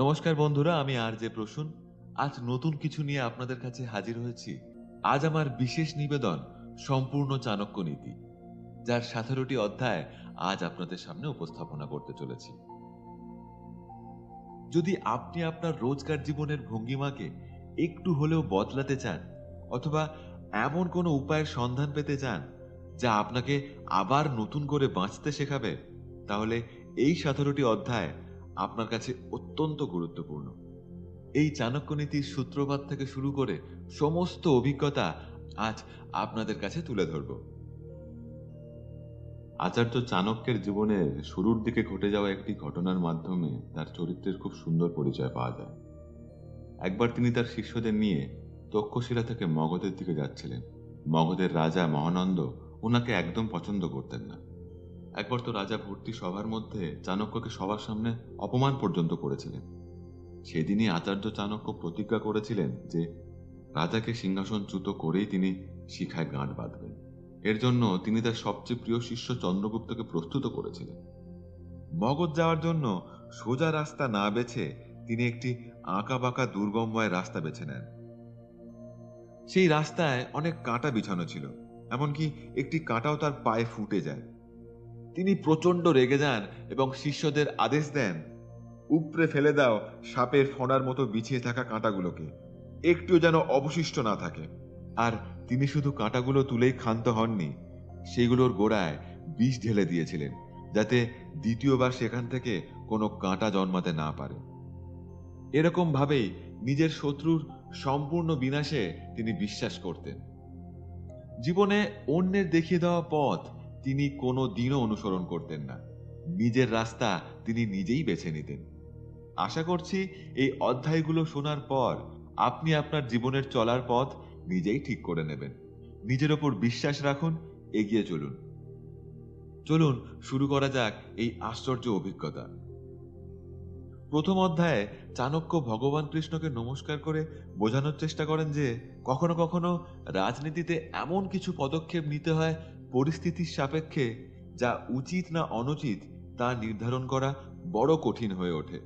নমস্কার বন্ধুরা, আমি আর জে প্রসূন। আজ নতুন কিছু নিয়ে আপনাদের কাছে হাজির হয়েছি। আজ আমার বিশেষ নিবেদন সম্পূর্ণ চাণক্য নীতি, যার সতেরোটি অধ্যায় আজ আপনাদের সামনে উপস্থাপনা করতে চলেছি। যদি আপনি আপনার রোজকার জীবনের ভঙ্গিমাকে একটু হলেও বদলাতে চান, অথবা এমন কোনো উপায়ের সন্ধান পেতে চান, যা আপনাকে আবার নতুন করে বাঁচতে শেখাবে, তাহলে এই সতেরোটি অধ্যায় আপনার কাছে অত্যন্ত গুরুত্বপূর্ণ। এই চাণক্য নীতির সূত্রপাত থেকে শুরু করে সমস্ত অভিজ্ঞতা আজ আপনাদের কাছে তুলে ধরব। আচার্য চাণক্যের জীবনের শুরুর দিকে ঘটে যাওয়া একটি ঘটনার মাধ্যমে তার চরিত্রের খুব সুন্দর পরিচয় পাওয়া যায়। একবার তিনি তার শিষ্যদের নিয়ে তক্ষশিলা থেকে মগধের দিকে যাচ্ছিলেন। মগধের রাজা মহানন্দ ওনাকে একদম পছন্দ করতেন না। একবার তো রাজা ভর্তি সভার মধ্যে চাণক্যকে সবার সামনে অপমান পর্যন্ত করেছিলেন। সেদিনই আচার্য চাণক্য প্রতিজ্ঞা করেছিলেন যে রাজাকে সিংহাসনচ্যুত করেই তিনি শিখায় গাঁট বাঁধবেন। এর জন্য তিনি তার সবচেয়ে প্রিয় শিষ্য চন্দ্রগুপ্তকে প্রস্তুত করেছিলেন। মগধ যাওয়ার জন্য সোজা রাস্তা না বেছে তিনি একটি আঁকা বাঁকা দুর্গমময় রাস্তা বেছে নেন। সেই রাস্তায় অনেক কাঁটা বিছানো ছিল, এমনকি একটি কাঁটাও তার পায়ে ফুটে যায়। তিনি প্রচণ্ড রেগে যান এবং শিষ্যদের আদেশ দেন উপড়ে ফেলে দাও সাপের ফোনার মতো বিছিয়ে থাকা কাঁটাগুলোকে। একটুও যেন অবশিষ্ট না থাকে। আর তিনি শুধু কাঁটাগুলো তুলেই ক্ষান্ত হননি, সেগুলোর গোড়ায় বিষ ঢেলে দিয়েছিলেন, যাতে দ্বিতীয়বার সেখান থেকে কোনো কাঁটা জন্মাতে না পারে। এরকম ভাবেই নিজের শত্রুর সম্পূর্ণ বিনাশে তিনি বিশ্বাস করতেন। জীবনে অন্যের দেখিয়ে দেওয়া পথ তিনি কোনো দিনও অনুসরণ করতেন না। নিজের রাস্তা তিনি নিজেই বেছে নিতেন। আশা করছি এই অধ্যায়গুলো শোনার পর আপনি আপনার জীবনের চলার পথ নিজেই ঠিক করে নেবেন। নিজের ওপর বিশ্বাস রাখুন, এগিয়ে চলুন। চলুন, শুরু করা যাক এই আশ্চর্য অভিজ্ঞতা। প্রথম অধ্যায়ে চাণক্য ভগবান কৃষ্ণকে নমস্কার করে বোঝানোর চেষ্টা করেন যে, কখনো কখনো রাজনীতিতে এমন কিছু পদক্ষেপ নিতে হয় পরিস্থিতির সাপেক্ষে যা উচিত না অনুচিত তা নির্ধারণ করা বড় কঠিন হয়ে ওঠে।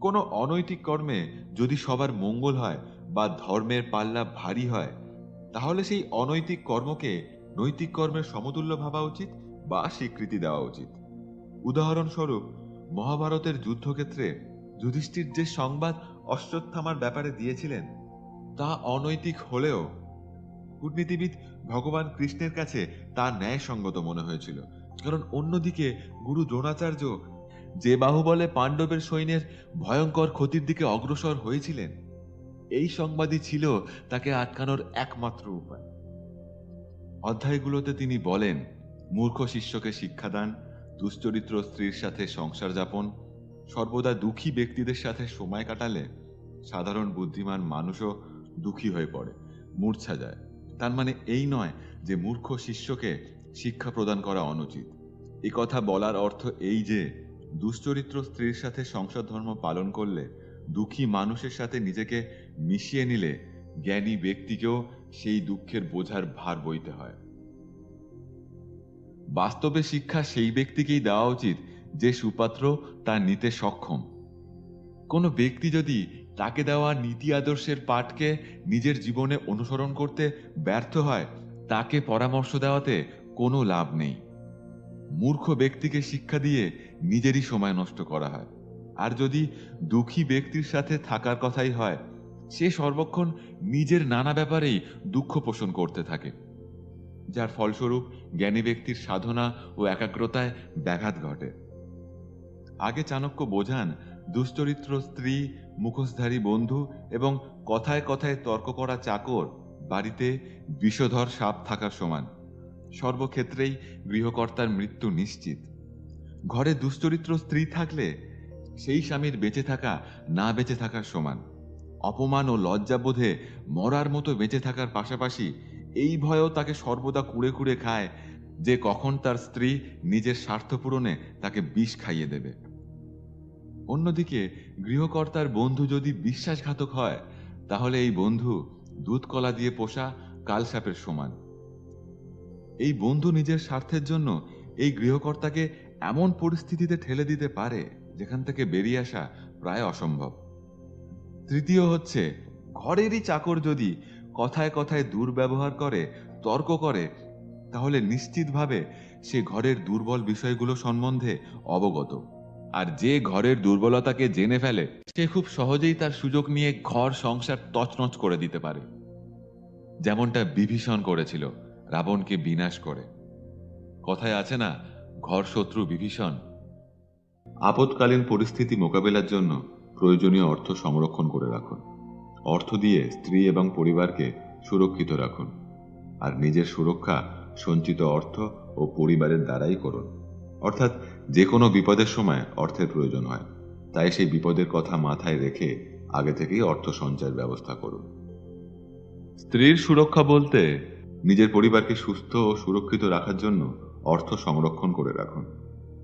কোনো অনৈতিক কর্মে যদি সবার মঙ্গল হয় বা ধর্মের পাল্লা ভারী হয়, তাহলে সেই অনৈতিক কর্মকে নৈতিক কর্মের সমতুল্য ভাবা উচিত বা স্বীকৃতি দেওয়া উচিত। উদাহরণস্বরূপ, মহাভারতের যুদ্ধক্ষেত্রে যুধিষ্ঠির যে সংবাদ অশ্বত্থামার ব্যাপারে দিয়েছিলেন, তা অনৈতিক হলেও কূটনীতিবিদ ভগবান কৃষ্ণের কাছে তা ন্যায়সঙ্গত মনে হয়েছিল। কারণ অন্যদিকে গুরু দ্রোণাচার্য যে বাহুবলে পাণ্ডবের সৈন্যের ভয়ঙ্কর ক্ষতির দিকে অগ্রসর হয়েছিলেন, এই সংবাদই ছিল তাকে আটকানোর একমাত্র উপায়। অধ্যায়গুলোতে তিনি বলেন, মূর্খ শিষ্যকে শিক্ষাদান, দুশ্চরিত্র স্ত্রীর সাথে সংসার যাপন, সর্বদা দুঃখী ব্যক্তিদের সাথে সময় কাটালে সাধারণ বুদ্ধিমান মানুষও দুঃখী হয়ে পড়ে, মূর্ছা যায়। তার মানে এই নয় যে মূর্খ শিষ্যকে শিক্ষা প্রদান করা অনুচিত। এ কথা বলার অর্থ এই যে, দুশ্চরিত্র স্ত্রীর সাথে সংসার ধর্ম পালন করলে দুঃখী মানুষের সাথে নিজেকে মিশিয়ে নিলে জ্ঞানী ব্যক্তিকেও সেই দুঃখের বোঝার ভার বইতে হয়। বাস্তবে শিক্ষা সেই ব্যক্তিকেই দেওয়া উচিত যে সুপাত্র তা নিতে সক্ষম। কোনো ব্যক্তি যদি তাকে দেওয়া নীতি আদর্শের পাঠকে নিজের জীবনে অনুসরণ করতে ব্যর্থ হয়, তাকে পরামর্শ দেওয়াতে কোনো লাভ নেই। মূর্খ ব্যক্তিকে শিক্ষা দিয়ে নিজেরই সময় নষ্ট করা হয়। আর যদি দুঃখী ব্যক্তির সাথে থাকার কথাই হয়, সে সর্বক্ষণ নিজের নানা ব্যাপারেই দুঃখ পোষণ করতে থাকে। যার ফলস্বরূপ জ্ঞানী ব্যক্তির সাধনা ও একাগ্রতায় ব্যাঘাত ঘটে। আগে চাণক্য বোঝান দুশ্চরিত্র স্ত্রী, মুখোশধারী বন্ধু এবং কথায় কথায় তর্ক করা চাকর বাড়িতে বিষধর সাপ থাকার সমান। সর্বক্ষেত্রেই গৃহকর্তার মৃত্যু নিশ্চিত। ঘরে দুশ্চরিত্র স্ত্রী থাকলে সেই স্বামীর বেঁচে থাকা, না বেঁচে থাকার সমান। অপমান ও লজ্জাবোধে মরার মতো বেঁচে থাকার পাশাপাশি এই ভয়ও তাকে সর্বদা কুড়ে কুড়ে খায় যে কখন তার স্ত্রী নিজের স্বার্থ পূরণে তাকে বিষ খাইয়ে দেবে। অন্যদিকে, গৃহকর্তার বন্ধু যদি বিশ্বাসঘাতক হয়, তাহলে এই বন্ধু দুধ কলা দিয়ে পোষা কালসাপের সমান। এই বন্ধু নিজের স্বার্থের জন্য এই গৃহকর্তাকে এমন পরিস্থিতিতে ঠেলে দিতে পারে, যেখান থেকে বেরিয়ে আসা প্রায় অসম্ভব। তৃতীয় হচ্ছে, ঘরেরই চাকর যদি কথায় কথায় দুর্ব্যবহার করে, তর্ক করে, তাহলে নিশ্চিতভাবে সে ঘরের দুর্বল বিষয়গুলো সম্বন্ধে অবগত। আর যে ঘরের দুর্বলতাকে জেনে ফেলে, সে খুব সহজেই তার সুযোগ নিয়ে ঘর সংসার তছনছ করে দিতে পারে। যেমনটা বিভীষণ করেছিল, রাবণকে বিনাশ করে। কথায় আছে না, ঘর শত্রু বিভীষণ। আপৎকালীন পরিস্থিতি মোকাবেলার জন্য প্রয়োজনীয় অর্থ সংরক্ষণ করে রাখুন। অর্থ দিয়ে স্ত্রী এবং পরিবারকে সুরক্ষিত রাখুন। আর নিজের সুরক্ষা, সঞ্চিত অর্থ ও পরিবারের দ্বারাই করুন। অর্থাৎ যে কোনো বিপদের সময় অর্থের প্রয়োজন হয়। তাই সেই বিপদের কথা মাথায় রেখে আগে থেকেই অর্থ সঞ্চয়ের ব্যবস্থা করুন। স্ত্রীর সুরক্ষা বলতে নিজের পরিবারকে সুস্থ ও সুরক্ষিত রাখার জন্য অর্থ সংরক্ষণ করে রাখুন।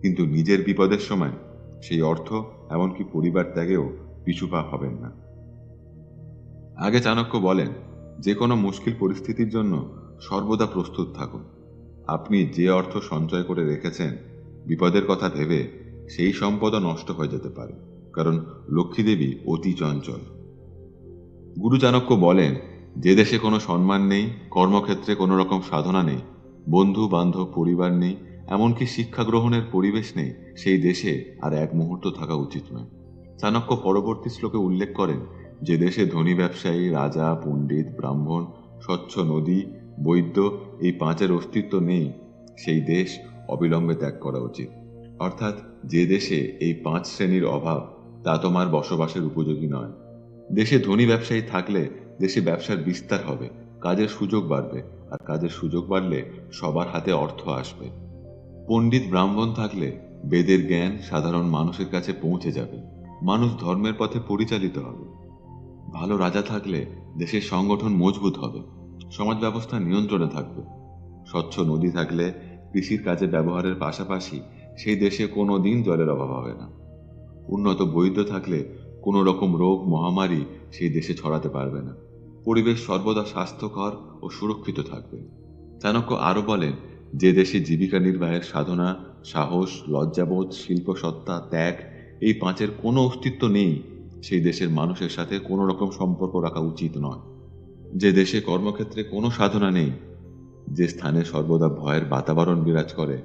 কিন্তু নিজের বিপদের সময় সেই অর্থ এমনকি পরিবার ত্যাগেও পিছুপা হবেন না। আগে চাণক্য বলেন যে কোনো মুশকিল পরিস্থিতির জন্য সর্বদা প্রস্তুত থাকুন। আপনি যে অর্থ সঞ্চয় করে রেখেছেন বিপদের কথা ভেবে সেই সম্পদও নষ্ট হয়ে যেতে পারে, কারণ লক্ষ্মীদেবী অতি চঞ্চল। গুরু চাণক্য বলেন, যে দেশে কোনো সম্মান নেই, কর্মক্ষেত্রে কোনো রকম সাধনা নেই, বন্ধু, বান্ধব, পরিবার নেই, এমনকি শিক্ষা গ্রহণের পরিবেশ নেই, সেই দেশে আর এক মুহূর্ত থাকা উচিত নয়। চাণক্য পরবর্তী শ্লোকে উল্লেখ করেন, যে দেশে ধনী ব্যবসায়ী, রাজা, পণ্ডিত, ব্রাহ্মণ, স্বচ্ছ নদী, বৈদ্য এই পাঁচের অস্তিত্ব নেই, সেই দেশ অবিলম্বে ত্যাগ করা উচিত। অর্থাৎ যে দেশে এই পাঁচ শ্রেণির অভাব, তা তোমার বসবাসের উপযোগী নয়। দেশে ধনী ব্যবসায়ী থাকলে দেশে ব্যবসার বিস্তার হবে, কাজের সুযোগ বাড়বে, আর কাজের সুযোগ বাড়লে সবার হাতে অর্থ আসবে। পণ্ডিত ব্রাহ্মণ থাকলে বেদের জ্ঞান সাধারণ মানুষের কাছে পৌঁছে যাবে। মানুষ ধর্মের পথে পরিচালিত হবে। ভালো রাজা থাকলে দেশের সংগঠন মজবুত হবে। সমাজ ব্যবস্থা নিয়ন্ত্রণে থাকবে। স্বচ্ছ নদী থাকলে কৃষির কাজে ব্যবহারের পাশাপাশি সেই দেশে কোনো দিন জলের অভাব হবে না। উন্নত বৈদ্য থাকলে কোনো রকম রোগ, মহামারী সেই দেশে ছড়াতে পারবে না। পরিবেশ সর্বদা স্বাস্থ্যকর ও সুরক্ষিত থাকবে। চাণক্য আরও বলেন, যে দেশে জীবিকা নির্বাহের সাধনা, সাহস, লজ্জাবোধ, শিল্পসত্তা, ত্যাগ এই পাঁচের কোনো অস্তিত্ব নেই, সেই দেশের মানুষের সাথে কোনো রকম সম্পর্ক রাখা উচিত নয়। যে দেশে কর্মক্ষেত্রে কোনো সাধনা নেই যে স্থানে সর্বদা ভয়ের বাতাবরণ বিরাজ করে,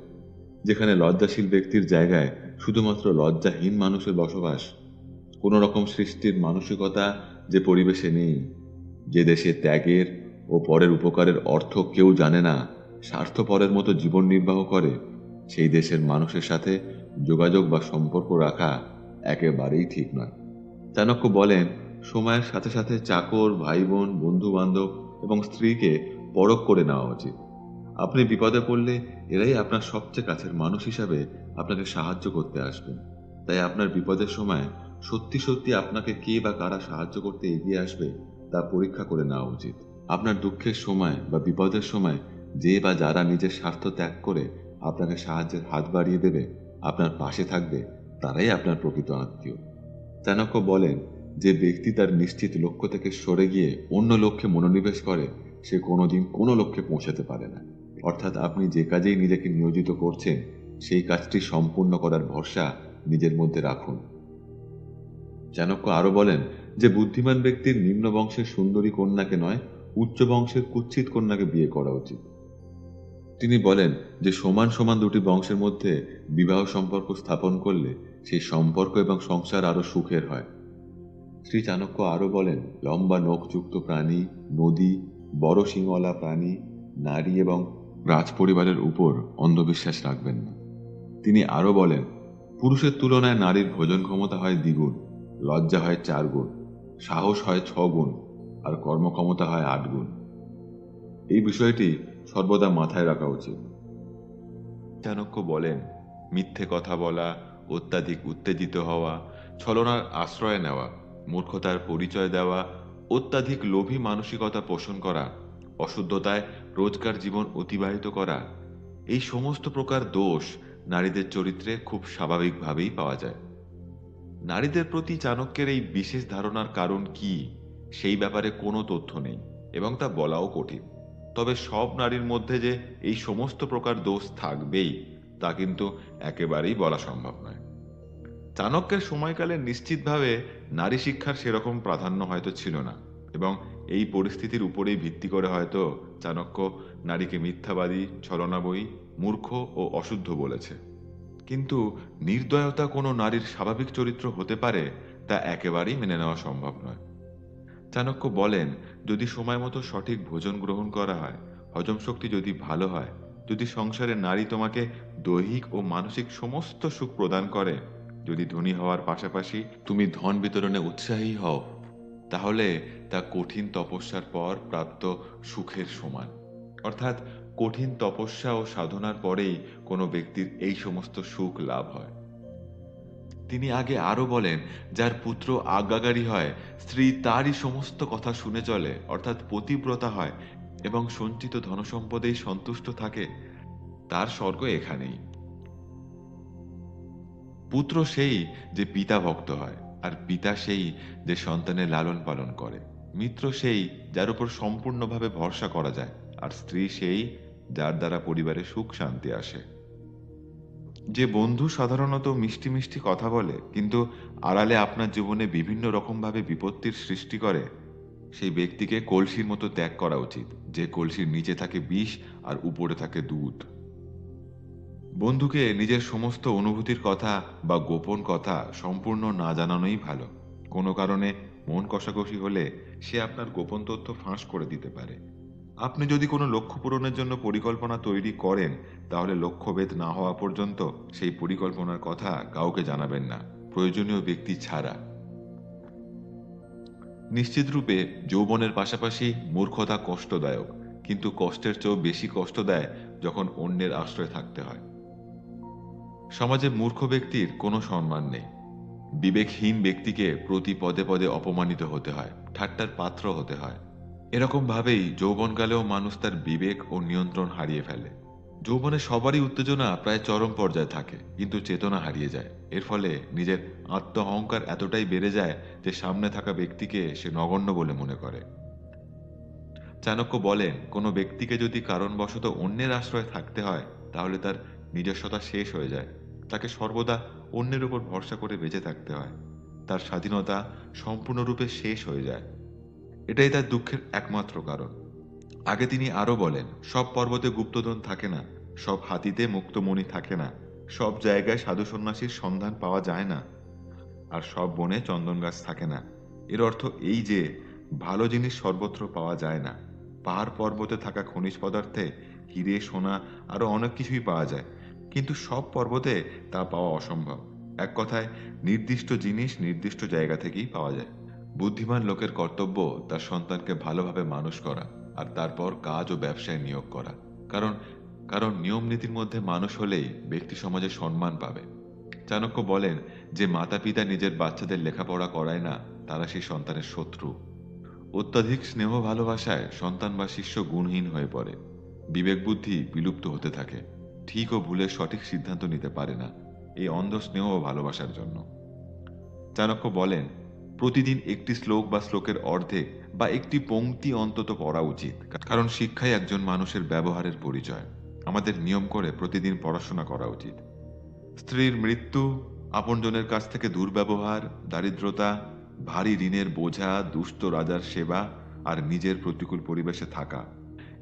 যেখানে লজ্জাশীল ব্যক্তির জায়গায় শুধুমাত্র লজ্জাহীন মানুষের বসবাস, কোনো রকম সৃষ্টির মানসিকতা যে পরিবেশে নেই, যে দেশে ত্যাগের ও পরের উপকারের অর্থ কেউ জানে না, স্বার্থপরের মতো জীবন নির্বাহ করে, সেই দেশের মানুষের সাথে যোগাযোগ বা সম্পর্ক রাখা একেবারেই ঠিক নয়। চাণক্য বলেন, সময়ের সাথে সাথে চাকর ভাই বোন বন্ধু বান্ধব এবং স্ত্রীকে পরখ করে নেওয়া উচিত। আপনি বিপদে পড়লে এরাই আপনার সবচেয়ে কাছের মানুষ হিসাবে আপনাকে সাহায্য করতে আসবেন। তাই আপনার বিপদের সময় সত্যি সত্যি আপনাকে কে বা কারা সাহায্য করতে এগিয়ে আসবে তা পরীক্ষা করে নেওয়া উচিত। আপনার দুঃখের সময় বা বিপদের সময় যে বা যারা নিজের স্বার্থ ত্যাগ করে আপনাকে সাহায্যের হাত বাড়িয়ে দেবে, আপনার পাশে থাকবে, তারাই আপনার প্রকৃত আত্মীয়। চাণক্য বলেন, যে ব্যক্তি তার নিশ্চিত লক্ষ্য থেকে সরে গিয়ে অন্য লক্ষ্যে মনোনিবেশ করে সে কোনোদিন কোনো লক্ষ্যে পৌঁছাতে পারে না। অর্থাৎ আপনি যে কাজেই নিজেকে নিয়োজিত করছেন, সেই কাজটি সম্পূর্ণ করার ভরসা নিজের মধ্যে রাখুন। চাণক্য আরও বলেন যে, বুদ্ধিমান ব্যক্তির নিম্ন বংশের সুন্দরী কন্যাকে নয়, উচ্চ বংশের কুচ্ছিত কন্যাকে বিয়ে করা উচিত। তিনি বলেন যে, সমান সমান দুটি বংশের মধ্যে বিবাহ সম্পর্ক স্থাপন করলে সেই সম্পর্ক এবং সংসার আরও সুখের হয়। শ্রী চাণক্য আরও বলেন, লম্বা নখযুক্ত প্রাণী, নদী বড় সিংওয়ালা প্রাণী, নারী এবং রাজ পরিবারের উপর অন্ধবিশ্বাস রাখবেন না। তিনি আরও বলেন, পুরুষের তুলনায় নারীর ভোজন ক্ষমতা হয় দ্বিগুণ, লজ্জা হয় চার গুণ সাহস হয় ছ গুণ আর কর্মক্ষমতা হয় আট গুণ এই বিষয়টি সর্বদা মাথায় রাখা উচিত। চাণক্য বলেন, মিথ্যে কথা বলা, অত্যাধিক উত্তেজিত হওয়া, ছলনার আশ্রয় নেওয়া, মূর্খতার পরিচয় দেওয়া অত্যাধিক লোভী মানসিকতা পোষণ করা, অশুদ্ধতায় রোজকার জীবন অতিবাহিত করা, এই সমস্ত প্রকার দোষ নারীদের চরিত্রে খুব স্বাভাবিকভাবেই পাওয়া যায়। নারীদের প্রতি চাণক্যের এই বিশেষ ধারণার কারণ কি, সেই ব্যাপারে কোনো তথ্য নেই এবং তা বলাও কঠিন। তবে সব নারীর মধ্যে যে এই সমস্ত প্রকার দোষ থাকবেই, তা কিন্তু একেবারেই বলা সম্ভব নয়। চাণক্যের সময়কালে নিশ্চিতভাবে নারী শিক্ষার সেরকম প্রাধান্য হয়তো ছিল না এবং এই পরিস্থিতির উপরেই ভিত্তি করে হয়তো চাণক্য নারীকে মিথ্যাবাদী ছলনাবয়ী মূর্খ ও অশুদ্ধ বলেছে। কিন্তু নির্দয়তা কোনো নারীর স্বাভাবিক চরিত্র হতে পারে তা একেবারেই মেনে নেওয়া সম্ভব নয়। চাণক্য বলেন, যদি সময় মতো সঠিক ভোজন গ্রহণ করা হয়, হজম শক্তি যদি ভালো হয়, যদি সংসারে নারী তোমাকে দৈহিক ও মানসিক সমস্ত সুখ প্রদান করে যদি ধনী হওয়ার পাশাপাশি তুমি ধন বিতরণে উৎসাহী হও, তাহলে তা কঠিন তপস্যার পর প্রাপ্ত সুখের সমান। অর্থাৎ কঠিন তপস্যা ও সাধনার পরেই কোনো ব্যক্তির এই সমস্ত সুখ লাভ হয়। তিনি আগে আরও বলেন, যার পুত্র আজ্ঞাকারী হয়, স্ত্রী তারই সমস্ত কথা শুনে চলে, অর্থাৎ পতিব্রতা হয় এবং সঞ্চিত ধনসম্পদেই সন্তুষ্ট থাকে, তার স্বর্গ এখানেই। পুত্র সেই যে পিতা ভক্ত হয়, আর পিতা সেই যে সন্তানের লালন পালন করে। মিত্র সেই যার উপর সম্পূর্ণভাবে ভরসা করা যায়, আর স্ত্রী সেই যার দ্বারা পরিবারে সুখ শান্তি আসে। যে বন্ধু সাধারণত মিষ্টি মিষ্টি কথা বলে, কিন্তু আড়ালে আপনার জীবনে বিভিন্ন রকমভাবে বিপত্তির সৃষ্টি করে, সেই ব্যক্তিকে কলসির মতো ত্যাগ করা উচিত, যে কলসির নিচে থাকে বিষ আর উপরে থাকে দুধ। বন্ধুকে নিজের সমস্ত অনুভূতির কথা বা গোপন কথা সম্পূর্ণ না জানানোই ভালো। কোনো কারণে মন কষাকষি হলে সে আপনার গোপন তথ্য ফাঁস করে দিতে পারে। আপনি যদি কোনো লক্ষ্য পূরণের জন্য পরিকল্পনা তৈরি করেন, তাহলে লক্ষ্যভেদ না হওয়া পর্যন্ত সেই পরিকল্পনার কথা কাউকে জানাবেন না। প্রয়োজনীয় ব্যক্তি ছাড়া। নিশ্চিত রূপে যৌবনের পাশাপাশি মূর্খতা কষ্টদায়ক, কিন্তু কষ্টের চেয়েও বেশি কষ্ট দেয় যখন অন্যের আশ্রয় থাকতে হয়। সমাজে মূর্খ ব্যক্তির কোনো সম্মান নেই। বিবেকহীন ব্যক্তিকে প্রতি পদে পদে অপমানিত হতে হয়, ঠাট্টার পাত্র হতে হয়। এরকম ভাবেই যৌবনকালেও মানুষ তার বিবেক ও নিয়ন্ত্রণ হারিয়ে ফেলে। যৌবনে সবারই উত্তেজনা প্রায় চরম পর্যায়ে থাকে, কিন্তু চেতনা হারিয়ে যায়। এর ফলে নিজের আত্ম অহংকার এতটাই বেড়ে যায় যে সামনে থাকা ব্যক্তিকে সে নগণ্য বলে মনে করে। চাণক্য বলেন, কোনো ব্যক্তিকে যদি কারণবশত অন্যের আশ্রয়ে থাকতে হয়, তাহলে তার নিজস্বতা শেষ হয়ে যায়। তাকে সর্বদা অন্যের উপর ভরসা করে বেঁচে থাকতে হয়। তার স্বাধীনতা সম্পূর্ণরূপে শেষ হয়ে যায়। এটাই তার দুঃখের একমাত্র কারণ। আগে তিনি আরও বলেন, সব পর্বতে গুপ্তধন থাকে না, সব হাতিতে মুক্তমণি থাকে না, সব জায়গায় সাধু সন্ন্যাসীর সন্ধান পাওয়া যায় না, আর সব বনে চন্দন গাছ থাকে না। এর অর্থ এই যে, ভালো জিনিস সর্বত্র পাওয়া যায় না। পাহাড় পর্বতে থাকা খনিজ পদার্থে হিরে, সোনা, আরও অনেক কিছুই পাওয়া যায়। কিন্তু সব পর্বতে তা পাওয়া অসম্ভব। এক কথায়, নির্দিষ্ট জিনিস নির্দিষ্ট জায়গা থেকেই পাওয়া যায়। বুদ্ধিমান লোকের কর্তব্য তার সন্তানকে ভালোভাবে মানুষ করা আর তারপর কাজ ও ব্যবসায় নিয়োগ করা। কারণ কারণ নিয়ম নীতির মধ্যে মানুষ হলেই ব্যক্তি সমাজে সম্মান পাবে। চাণক্য বলেন, যে মাতা পিতা নিজের বাচ্চাদের লেখাপড়া করায় না, তারা সেই সন্তানের শত্রু। অত্যাধিক স্নেহ ভালোবাসায় সন্তান বা শিষ্য গুণহীন হয়ে পড়ে। বিবেক বুদ্ধি বিলুপ্ত হতে থাকে। ঠিক ও ভুলের সঠিক সিদ্ধান্ত নিতে পারে না এই অন্ধ স্নেহ ও ভালোবাসার জন্য। চাণক্য বলেন, প্রতিদিন একটি শ্লোক বা শ্লোকের অর্ধেক বা একটি পংক্তি অন্তত পড়া উচিত, কারণ শিক্ষাই একজন মানুষের ব্যবহারের পরিচয়। আমাদের নিয়ম করে প্রতিদিন পড়াশোনা করা উচিত। স্ত্রীর মৃত্যু, আপনজনের কাছ থেকে দুর্ব্যবহার, দারিদ্রতা, ভারী ঋণের বোঝা, দুষ্ট রাজার সেবা আর নিজের প্রতিকূল পরিবেশে থাকা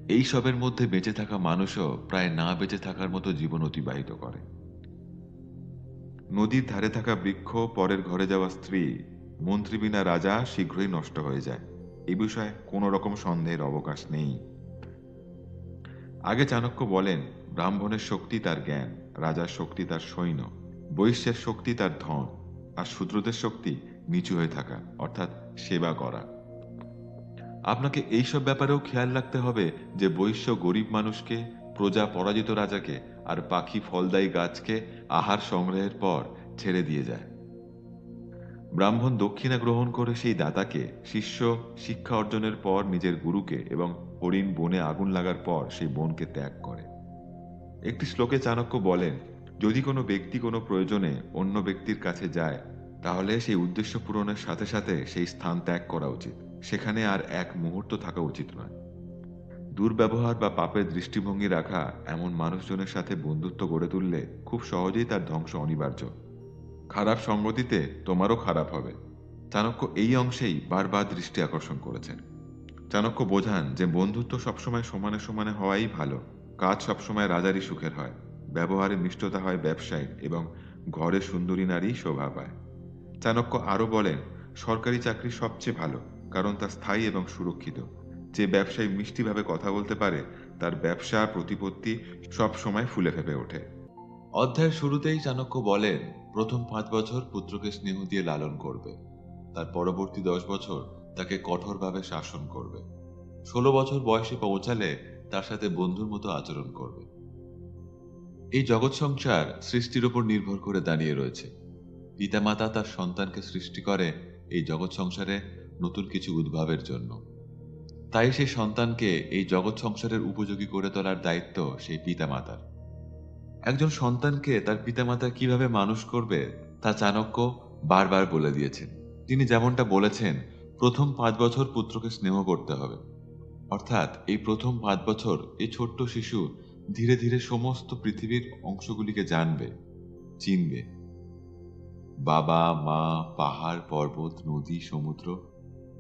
এই সবের মধ্যে বেঁচে থাকা মানুষও প্রায় না বেঁচে থাকার মতো জীবন অতিবাহিত করে। নদীর ধারে থাকা বৃক্ষ, পরের ঘরে যাওয়া স্ত্রী, মন্ত্রী বিনা রাজা শীঘ্রই নষ্ট হয়ে যায়। এ বিষয়ে কোনো রকম সন্দেহের অবকাশ নেই। আগে চাণক্য বলেন, ব্রাহ্মণের শক্তি তার জ্ঞান, রাজার শক্তি তার সৈন্য, বৈশ্যের শক্তি তার ধন, আর শূদ্রদের শক্তি নিচু হয়ে থাকা, অর্থাৎ সেবা করা। আপনাকে এইসব ব্যাপারেও খেয়াল রাখতে হবে যে বৈশ্য গরিব মানুষকে, প্রজা পরাজিত রাজাকে আর পাখি ফলদায়ী গাছকে আহার সংগ্রহের পর ছেড়ে দিয়ে যায়। ব্রাহ্মণ দক্ষিণা গ্রহণ করে সেই দাতাকে শিষ্য শিক্ষা অর্জনের পর নিজের গুরুকে এবং হরিণ বনে আগুন লাগার পর সেই বনকে ত্যাগ করে। একটি শ্লোকে চাণক্য বলেন, যদি কোনো ব্যক্তি কোনো প্রয়োজনে অন্য ব্যক্তির কাছে যায়, তাহলে সেই উদ্দেশ্য পূরণের সাথে সাথে সেই স্থান ত্যাগ করা উচিত। সেখানে আর এক মুহূর্ত থাকা উচিত নয়। দুর্ব্যবহার বা পাপের দৃষ্টিভঙ্গি রাখা এমন মানুষজনের সাথে বন্ধুত্ব গড়ে তুললে খুব সহজেই তার ধ্বংস অনিবার্য। খারাপ সঙ্গতিতে তোমারও খারাপ হবে। চাণক্য এই অংশেই বারবার দৃষ্টি আকর্ষণ করেছেন। চাণক্য বোঝান যে বন্ধুত্ব সবসময় সমানে সমানে হওয়াই ভালো। কাজ সবসময় রাজারই সুখের হয়। ব্যবহারে মিষ্টতা হয় ব্যবসায়ী এবং ঘরে সুন্দরী নারী শোভা পায়। চাণক্য আরও বলেন, সরকারি চাকরি সবচেয়ে ভালো। কারণ তা স্থায়ী এবং সুরক্ষিত। যে ব্যবসায়ী মিষ্টিভাবে কথা বলতে পারে, তার ব্যবসা প্রতিপত্তি সব সময় ফুলে ফেপে ওঠে। অধ্যায়ের শুরুতেই চাণক্য বলেন, প্রথম পাঁচ বছর পুত্রকে স্নেহ দিয়ে লালন করবে। তার পরবর্তী দশ বছর তাকে কঠোরভাবে শাসন করবে। ষোলো বছর বয়সে পৌঁছালে তার সাথে বন্ধুর মতো আচরণ করবে। এই জগৎ সংসার সৃষ্টির উপর নির্ভর করে দাঁড়িয়ে রয়েছে। পিতামাতা তার সন্তানকে সৃষ্টি করে, এই জগৎ সংসারে নতুন কিছু উদ্ভাবের জন্য। তাই সেই সন্তানকে এই জগৎ সংসারের উপযোগী করে তোলার দায়িত্ব সেই পিতামাতার। একজন সন্তানকে তার পিতামাতা কীভাবে মানুষ করবে তা চাণক্য বারবার বলে দিয়েছেন। তিনি যেমনটা বলেছেন, প্রথম পাঁচ বছর পুত্রকে স্নেহ করতে হবে। অর্থাৎ এই প্রথম পাঁচ বছর এই ছোট্ট শিশু ধীরে ধীরে সমস্ত পৃথিবীর অংশগুলিকে জানবে, চিনবে। বাবা, মা, পাহাড়, পর্বত, নদী, সমুদ্র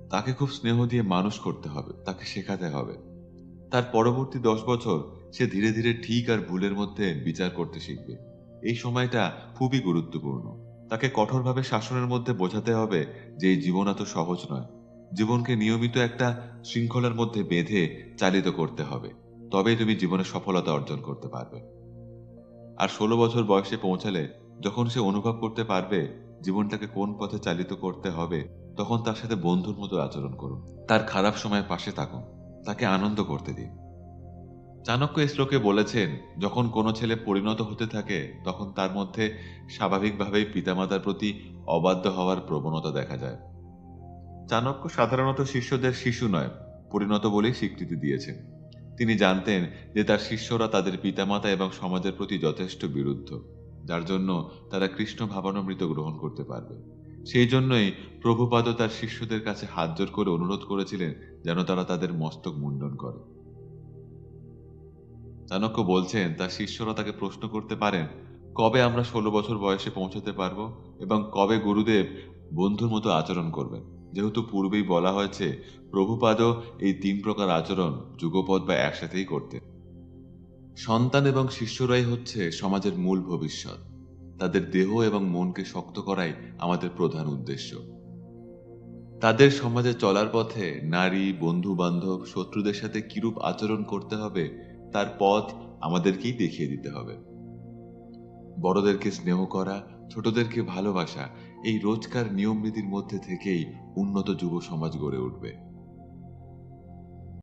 তাকে খুব স্নেহ দিয়ে মানুষ করতে হবে, তাকে শেখাতে হবে। তার পরবর্তী দশ বছর সে ধীরে ধীরে ঠিক আর ভুলের মধ্যে বিচার করতে শিখবে। এই সময়টা খুবই গুরুত্বপূর্ণ। তাকে কঠোরভাবে শাসনের মধ্যে বোঝাতে হবে যে এই জীবন এত সহজ নয়। জীবনকে নিয়মিত একটা শৃঙ্খলার মধ্যে বেঁধে চালিত করতে হবে। তবেই তুমি জীবনে সফলতা অর্জন করতে পারবে। আর ষোলো বছর বয়সে পৌঁছালে যখন সে অনুভব করতে পারবে জীবনটাকে কোন পথে চালিত করতে হবে তখন তার সাথে বন্ধুর মতো আচরণ করুন তার খারাপ সময় পাশে থাকুন তাকে আনন্দ করতে দিন চাণক্য এই শ্লোকে বলেছেন, যখন কোনো ছেলে পরিণত হতে থাকে, তখন তার মধ্যে স্বাভাবিকভাবেই পিতামাতার প্রতি অবাধ্য হওয়ার প্রবণতা দেখা যায়। চাণক্য সাধারণত শিষ্যদের শিশু নয়, পরিণত বলেই স্বীকৃতি দিয়েছেন। তিনি জানতেন যে তার শিষ্যরা তাদের পিতামাতা এবং সমাজের প্রতি যথেষ্ট বিরুদ্ধ, যার জন্য তারা কৃষ্ণ ভাবানমৃত গ্রহণ করতে পারবে। সেই জন্যই প্রভুপাদ তার শিষ্যদের কাছে হাত জোর করে অনুরোধ করেছিলেন যেন তারা তাদের মস্তক মুন্ডন করে। চাণক্য বলছেন, তার শিষ্যরা তাকে প্রশ্ন করতে পারেন, কবে আমরা ষোলো বছর বয়সে পৌঁছাতে পারব এবং কবে গুরুদেব বন্ধুর মতো আচরণ করবেন? যেহেতু পূর্বেই বলা হয়েছে, প্রভুপাদও এই তিন প্রকার আচরণ যুগপদ বা একসাথেই করতেন। সন্তান এবং শিষ্যরাই হচ্ছে সমাজের মূল ভবিষ্যৎ। তাদের দেহ এবং মনকে শক্ত করাই আমাদের প্রধান উদ্দেশ্য। তাদের সমাজে চলার পথে নারী বন্ধু বান্ধব শত্রুদের সাথে কিরূপ আচরণ করতে হবে, তার পথ আমাদেরকেই দেখিয়ে দিতে হবে। বড়দেরকে স্নেহ করা, ছোটদেরকে ভালোবাসা, এই রোজকার নিয়ম নীতির মধ্যে থেকেই উন্নত যুব সমাজ গড়ে উঠবে।